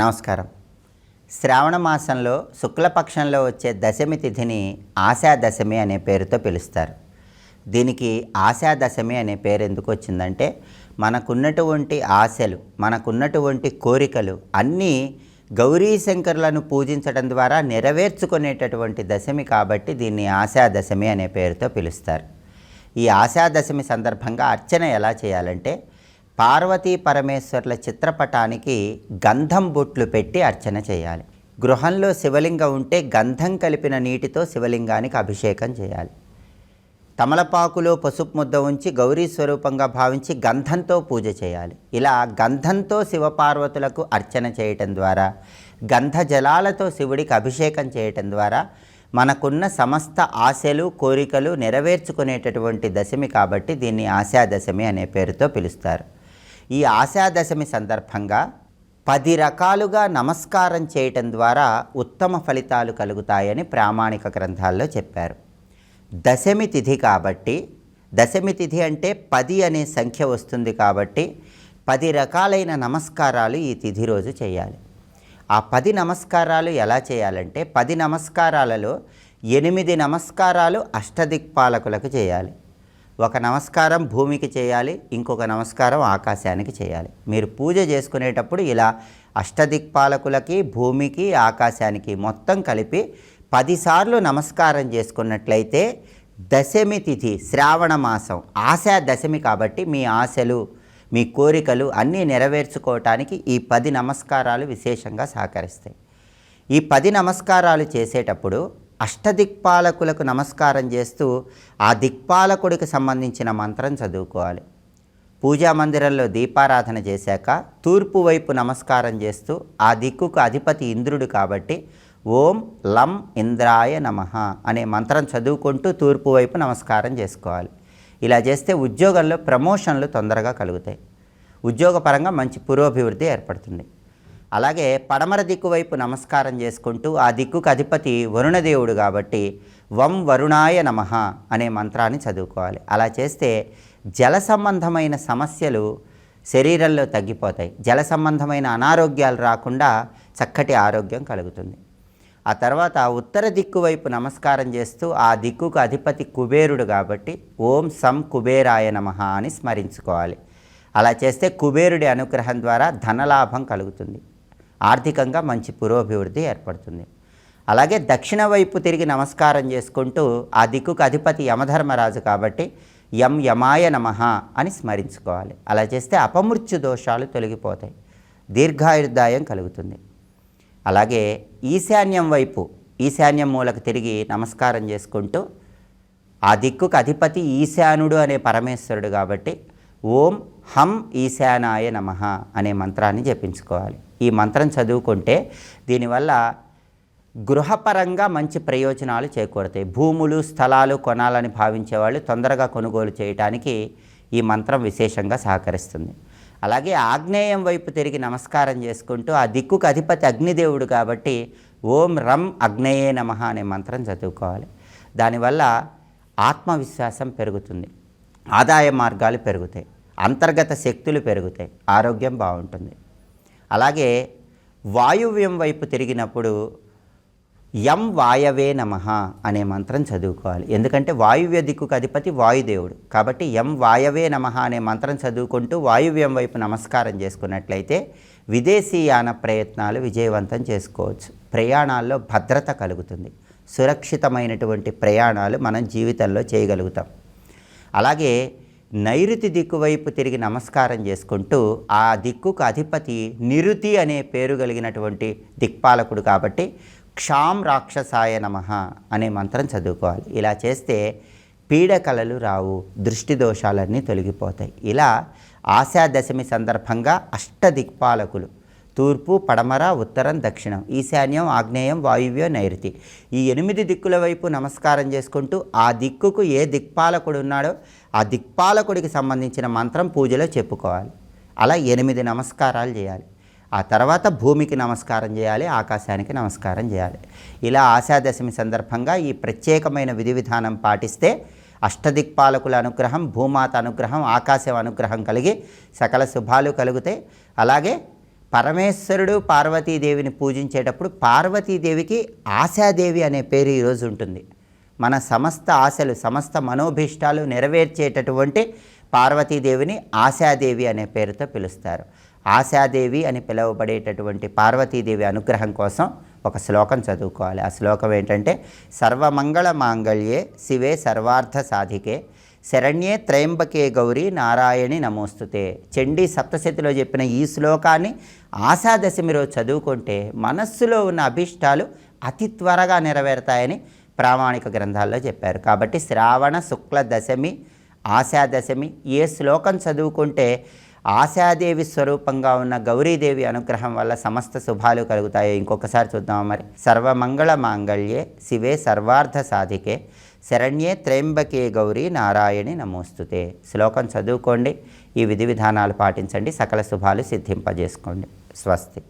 నమస్కారం. శ్రావణ మాసంలో శుక్లపక్షంలో వచ్చే దశమి తిథిని ఆశాదశమి అనే పేరుతో పిలుస్తారు. దీనికి ఆశాదశమి అనే పేరు ఎందుకు వచ్చిందంటే మనకున్నటువంటి ఆశలు మనకున్నటువంటి కోరికలు అన్నీ గౌరీ శంకరులను పూజించడం ద్వారా నెరవేర్చుకునేటటువంటి దశమి కాబట్టి దీన్ని ఆశాదశమి అనే పేరుతో పిలుస్తారు. ఈ ఆశాదశమి సందర్భంగా అర్చన ఎలా చేయాలంటే పార్వతీ పరమేశ్వర్ల చిత్రపటానికి గంధం బొట్లు పెట్టి అర్చన చేయాలి. గృహంలో శివలింగం ఉంటే గంధం కలిపిన నీటితో శివలింగానికి అభిషేకం చేయాలి. తమలపాకులో పసుపు ముద్ద ఉంచి గౌరీ స్వరూపంగా భావించి గంధంతో పూజ చేయాలి. ఇలా గంధంతో శివపార్వతులకు అర్చన చేయటం ద్వారా గంధ జలాలతో శివుడికి అభిషేకం చేయటం ద్వారా మనకున్న సమస్త ఆశలు కోరికలు నెరవేర్చుకునేటటువంటి దశమి కాబట్టి దీన్ని ఆశాదశమి అనే పేరుతో పిలుస్తారు. ఈ ఆశాదశమి సందర్భంగా పది రకాలుగా నమస్కారం చేయటం ద్వారా ఉత్తమ ఫలితాలు కలుగుతాయని ప్రామాణిక గ్రంథాల్లో చెప్పారు. దశమి తిథి కాబట్టి దశమి తిథి అంటే పది అనే సంఖ్య వస్తుంది కాబట్టి పది రకాలైన నమస్కారాలు ఈ తిథి రోజు చేయాలి. ఆ పది నమస్కారాలు ఎలా చేయాలంటే పది నమస్కారాలలో ఎనిమిది నమస్కారాలు అష్టదిక్పాలకులకు చేయాలి. ఒక నమస్కారం భూమికి చేయాలి ఇంకొక నమస్కారం ఆకాశానికి చేయాలి. మీరు పూజ చేసుకునేటప్పుడు ఇలా అష్టదిక్పాలకులకి భూమికి ఆకాశానికి మొత్తం కలిపి పదిసార్లు నమస్కారం చేసుకున్నట్లయితే దశమి తిథి శ్రావణ మాసం ఆశా దశమి కాబట్టి మీ ఆశలు మీ కోరికలు అన్నీ నెరవేర్చుకోవటానికి ఈ పది నమస్కారాలు విశేషంగా సహకరిస్తాయి. ఈ పది నమస్కారాలు చేసేటప్పుడు అష్టదిక్పాలకులకు నమస్కారం చేస్తూ ఆ దిక్పాలకుడికి సంబంధించిన మంత్రం చదువుకోవాలి. పూజా మందిరంలో దీపారాధన చేశాక తూర్పు వైపు నమస్కారం చేస్తూ ఆ దిక్కుకు అధిపతి ఇంద్రుడు కాబట్టి ఓం లం ఇంద్రాయ నమ అనే మంత్రం చదువుకుంటూ తూర్పు వైపు నమస్కారం చేసుకోవాలి. ఇలా చేస్తే ఉద్యోగంలో ప్రమోషన్లు తొందరగా కలుగుతాయి. ఉద్యోగపరంగా మంచి పురోభివృద్ధి ఏర్పడుతుంది. అలాగే పడమర దిక్కు వైపు నమస్కారం చేసుకుంటూ ఆ దిక్కుకు అధిపతి వరుణదేవుడు కాబట్టి వం వరుణాయ నమ అనే మంత్రాన్ని చదువుకోవాలి. అలా చేస్తే జల సంబంధమైన సమస్యలు శరీరంలో తగ్గిపోతాయి. జల సంబంధమైన అనారోగ్యాలు రాకుండా చక్కటి ఆరోగ్యం కలుగుతుంది. ఆ తర్వాత ఉత్తర దిక్కు వైపు నమస్కారం చేస్తూ ఆ దిక్కుకు అధిపతి కుబేరుడు కాబట్టి ఓం సం కుబేరాయ నమ అని స్మరించుకోవాలి. అలా చేస్తే కుబేరుడి అనుగ్రహం ద్వారా ధనలాభం కలుగుతుంది. ఆర్థికంగా మంచి పురోభివృద్ధి ఏర్పడుతుంది. అలాగే దక్షిణ వైపు తిరిగి నమస్కారం చేసుకుంటూ ఆ దిక్కుకు అధిపతి యమధర్మరాజు కాబట్టి యం యమాయ నమ అని స్మరించుకోవాలి. అలా చేస్తే అపమృత్యు దోషాలు తొలగిపోతాయి. దీర్ఘాయుర్దాయం కలుగుతుంది. అలాగే ఈశాన్యం వైపు ఈశాన్యం మూలకు తిరిగి నమస్కారం చేసుకుంటూ ఆ దిక్కుకు అధిపతి ఈశానుడు అనే పరమేశ్వరుడు కాబట్టి ఓం హం ఈశానాయ నమ అనే మంత్రాన్ని జపించుకోవాలి. ఈ మంత్రం చదువుకుంటే దీనివల్ల గృహపరంగా మంచి ప్రయోజనాలు చేకూరుతాయి. భూములు స్థలాలు కొనాలని భావించేవాళ్ళు తొందరగా కొనుగోలు చేయడానికి ఈ మంత్రం విశేషంగా సహకరిస్తుంది. అలాగే ఆగ్నేయం వైపు తిరిగి నమస్కారం చేసుకుంటూ ఆ దిక్కుకు అధిపతి అగ్నిదేవుడు కాబట్టి ఓం రం అగ్నేయే నమ అనే మంత్రం చదువుకోవాలి. దానివల్ల ఆత్మవిశ్వాసం పెరుగుతుంది. ఆదాయ మార్గాలు పెరుగుతాయి అంతర్గత శక్తులు పెరుగుతాయి ఆరోగ్యం బాగుంటుంది. అలాగే వాయువ్యం వైపు తిరిగినప్పుడు యం వాయవే నమ అనే మంత్రం చదువుకోవాలి. ఎందుకంటే వాయువ్య దిక్కుకు అధిపతి వాయుదేవుడు. కాబట్టి యం వాయవే నమ అనే మంత్రం చదువుకుంటూ వాయువ్యం వైపు నమస్కారం చేసుకున్నట్లయితే విదేశీయాన ప్రయత్నాలు విజయవంతం చేసుకోవచ్చు. ప్రయాణాల్లో భద్రత కలుగుతుంది. సురక్షితమైనటువంటి ప్రయాణాలు మనం జీవితంలో చేయగలుగుతాం. అలాగే నైరుతి దిక్కు వైపు తిరిగి నమస్కారం చేసుకుంటూ ఆ దిక్కుకు అధిపతి నిరుతి అనే పేరు కలిగినటువంటి దిక్పాలకుడు కాబట్టి క్షాం రాక్షసాయ నమ అనే మంత్రం చదువుకోవాలి. ఇలా చేస్తే పీడకలలు రావు దృష్టి దోషాలన్నీ తొలగిపోతాయి. ఇలా ఆశాదశమి సందర్భంగా అష్టదిక్పాలకులు తూర్పు పడమర ఉత్తరం దక్షిణం. ఈశాన్యం ఆగ్నేయం వాయువ్యం నైరుతి. ఈ ఎనిమిది దిక్కుల వైపు నమస్కారం చేసుకుంటూ ఆ దిక్కుకు ఏ దిక్పాలకుడు ఉన్నాడో ఆ దిక్పాలకుడికి సంబంధించిన మంత్రం పూజలో చెప్పుకోవాలి. అలా ఎనిమిది నమస్కారాలు చేయాలి. ఆ తర్వాత భూమికి నమస్కారం చేయాలి ఆకాశానికి నమస్కారం చేయాలి. ఇలా ఆశాదశమి సందర్భంగా ఈ ప్రత్యేకమైన విధి విధానం పాటిస్తే అష్టదిక్పాలకుల అనుగ్రహం భూమాత అనుగ్రహం ఆకాశం అనుగ్రహం కలిగి సకల శుభాలు కలుగుతాయి. అలాగే పరమేశ్వరుడు పార్వతీదేవిని పూజించేటప్పుడు పార్వతీదేవికి ఆశాదేవి అనే పేరు ఈరోజు ఉంటుంది. మన సమస్త ఆశలు సమస్త మనోభీష్టాలు నెరవేర్చేటటువంటి పార్వతీదేవిని ఆశాదేవి అనే పేరుతో పిలుస్తారు. ఆశాదేవి అని పిలువబడేటటువంటి పార్వతీదేవి అనుగ్రహం కోసం ఒక శ్లోకం చదువుకోవాలి. ఆ శ్లోకం ఏంటంటే సర్వమంగళ మాంగళ్యే శివే సర్వార్థ సాధికే శరణ్యే త్రయంబకే గౌరీ నారాయణి నమోస్తుతే. చండీ సప్తశతిలో చెప్పిన ఈ శ్లోకాన్ని ఆశాదశమి రోజు చదువుకుంటే మనస్సులో ఉన్న అభిష్టాలు అతి త్వరగా నెరవేరుతాయని ప్రామాణిక గ్రంథాల్లో చెప్పారు. కాబట్టి శ్రావణ శుక్ల దశమి ఆశాదశమి ఏ శ్లోకం చదువుకుంటే ఆశాదేవి స్వరూపంగా ఉన్న గౌరీదేవి అనుగ్రహం వల్ల సమస్త శుభాలు కలుగుతాయో ఇంకొకసారి చూద్దాం మరి? సర్వమంగళ మాంగళ్యే శివే సర్వార్థ సాధికే శరణ్యే త్రయంబకే గౌరీ నారాయణి నమోస్తుతే. శ్లోకం చదువుకోండి ఈ విధి విధానాలు పాటించండి సకల శుభాలు సిద్ధింపజేసుకోండి. స్వస్తి.